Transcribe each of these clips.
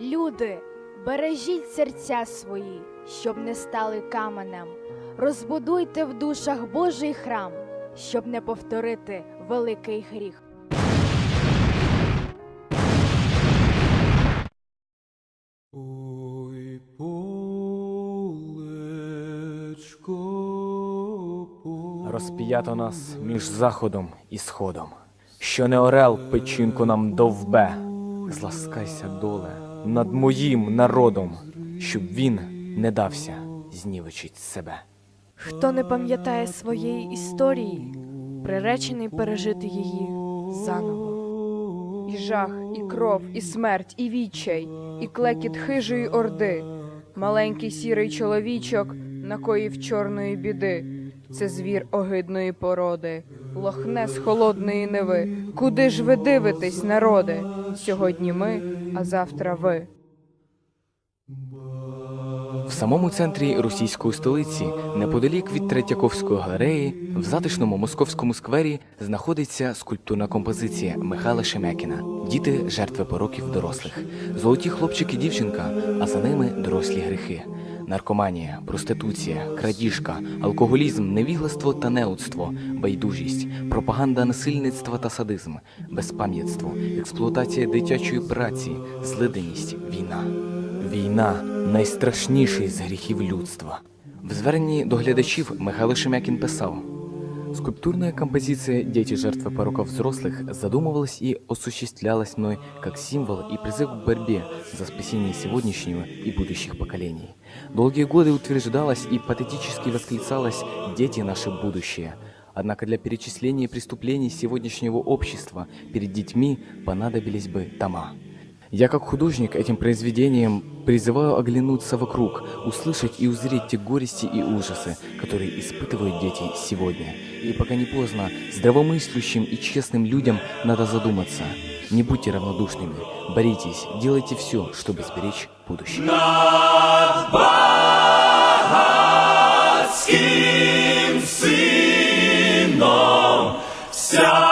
Люди, бережіть серця свої, щоб не стали каменем. Розбудуйте в душах Божий храм, щоб не повторити великий гріх. Ой, полечко, поле. Розп'ято нас між заходом і сходом. Що не орел печінку нам довбе. Зласкайся, доле, над моїм народом, щоб він не дався знівечить себе. Хто не пам'ятає своєї історії, приречений пережити її заново. І жах, і кров, і смерть, і відчай, і клекіт хижої орди. Маленький сірий чоловічок накоїв чорної біди. Це звір огидної породи, лохне з холодної неви. Куди ж ви дивитесь, народи? Сьогодні ми, а завтра ви. В самому центрі російської столиці, неподалік від Третьяковської галереї, в затишному московському сквері знаходиться скульптурна композиція Михайла Шемякіна Діти жертви пороків дорослих, золоті хлопчик і дівчинка, а за ними дорослі гріхи. Наркоманія, проституція, крадіжка, алкоголізм, невігластво та неудство, байдужість, пропаганда насильництва та садизм, безпам'ятство, експлуатація дитячої праці, злиденість, війна. Війна найстрашніший з гріхів людства. В зверненні до глядачів Михайло Шемякін писав: Скульптурная композиция «Дети жертвы пороков взрослых» задумывалась и осуществлялась мной как символ и призыв к борьбе за спасение сегодняшнего и будущих поколений. Долгие годы утверждалось и патетически восклицалось «Дети – наше будущее». Однако для перечисления преступлений сегодняшнего общества перед детьми понадобились бы тома. Я как художник этим произведением призываю оглянуться вокруг, услышать и узреть те горести и ужасы, которые испытывают дети сегодня. И пока не поздно, здравомыслящим и честным людям надо задуматься. Не будьте равнодушными, боритесь, делайте все, чтобы сберечь будущее. Батьківським сином вся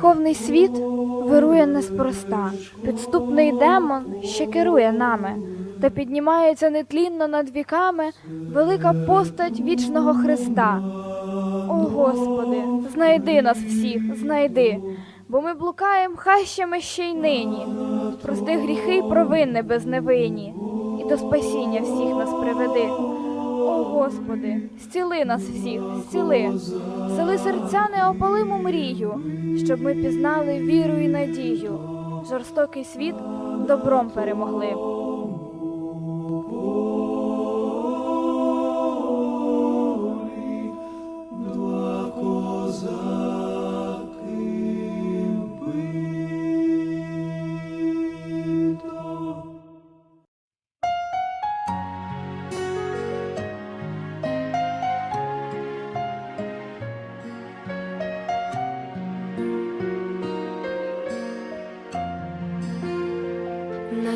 Гріховний світ вирує неспроста, підступний демон ще керує нами, та піднімається нетлінно над віками велика постать вічного Христа. О Господи, знайди нас всіх, знайди, бо ми блукаєм хащами ще й нині. Прости гріхи й провини безневинні, і до спасіння всіх нас приведи. Господи, зціли нас всіх, зціли, сели серця неопалиму мрію, щоб ми пізнали віру і надію. Жорстокий світ добром перемогли.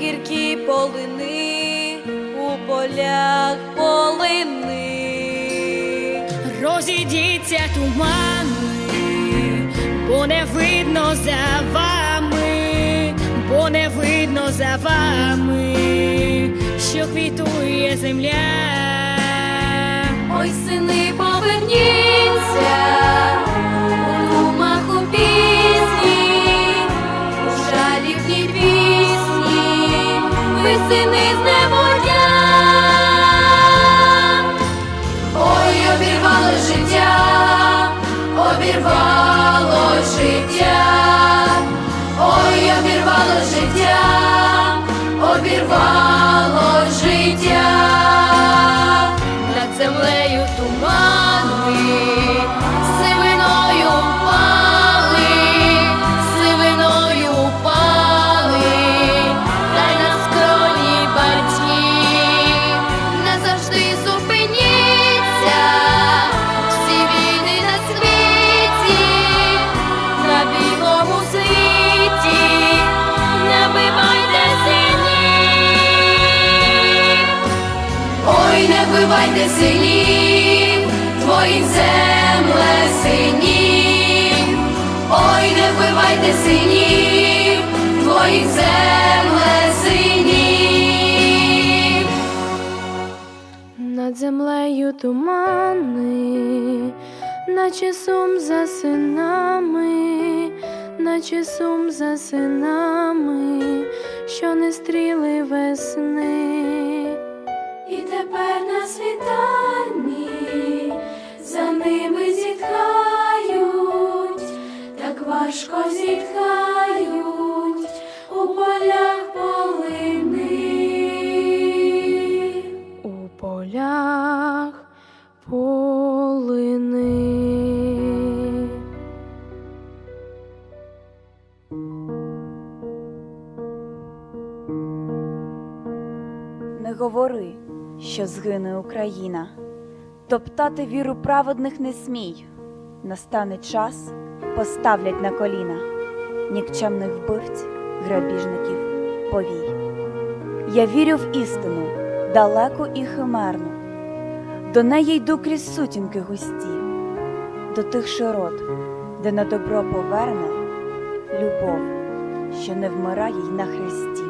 гіркі полини у полях полини. Розійдіться тумани, бо не видно за вами, бо не видно за вами. що квітує земля. Ой, сини, поверніться, Herba. Вбивайте синів, твоїх земле синів, ой, не вбивайте синів, твоїх земле синів. Над землею тумани, наче сум за синами, наче сум за синами, що не стріли весни. Тепер на світанні за ними зітхають, так важко зітхають у полях полини. У полях полини. Не говори, що згине Україна, топтати віру праведних не смій. Настане час, поставлять на коліна нікчемних вбивць, грабіжників, повій. Я вірю в істину, далеку і химерну, до неї йду крізь сутінки густі, до тих широт, де на добро поверне любов, що не вмирає й на хресті.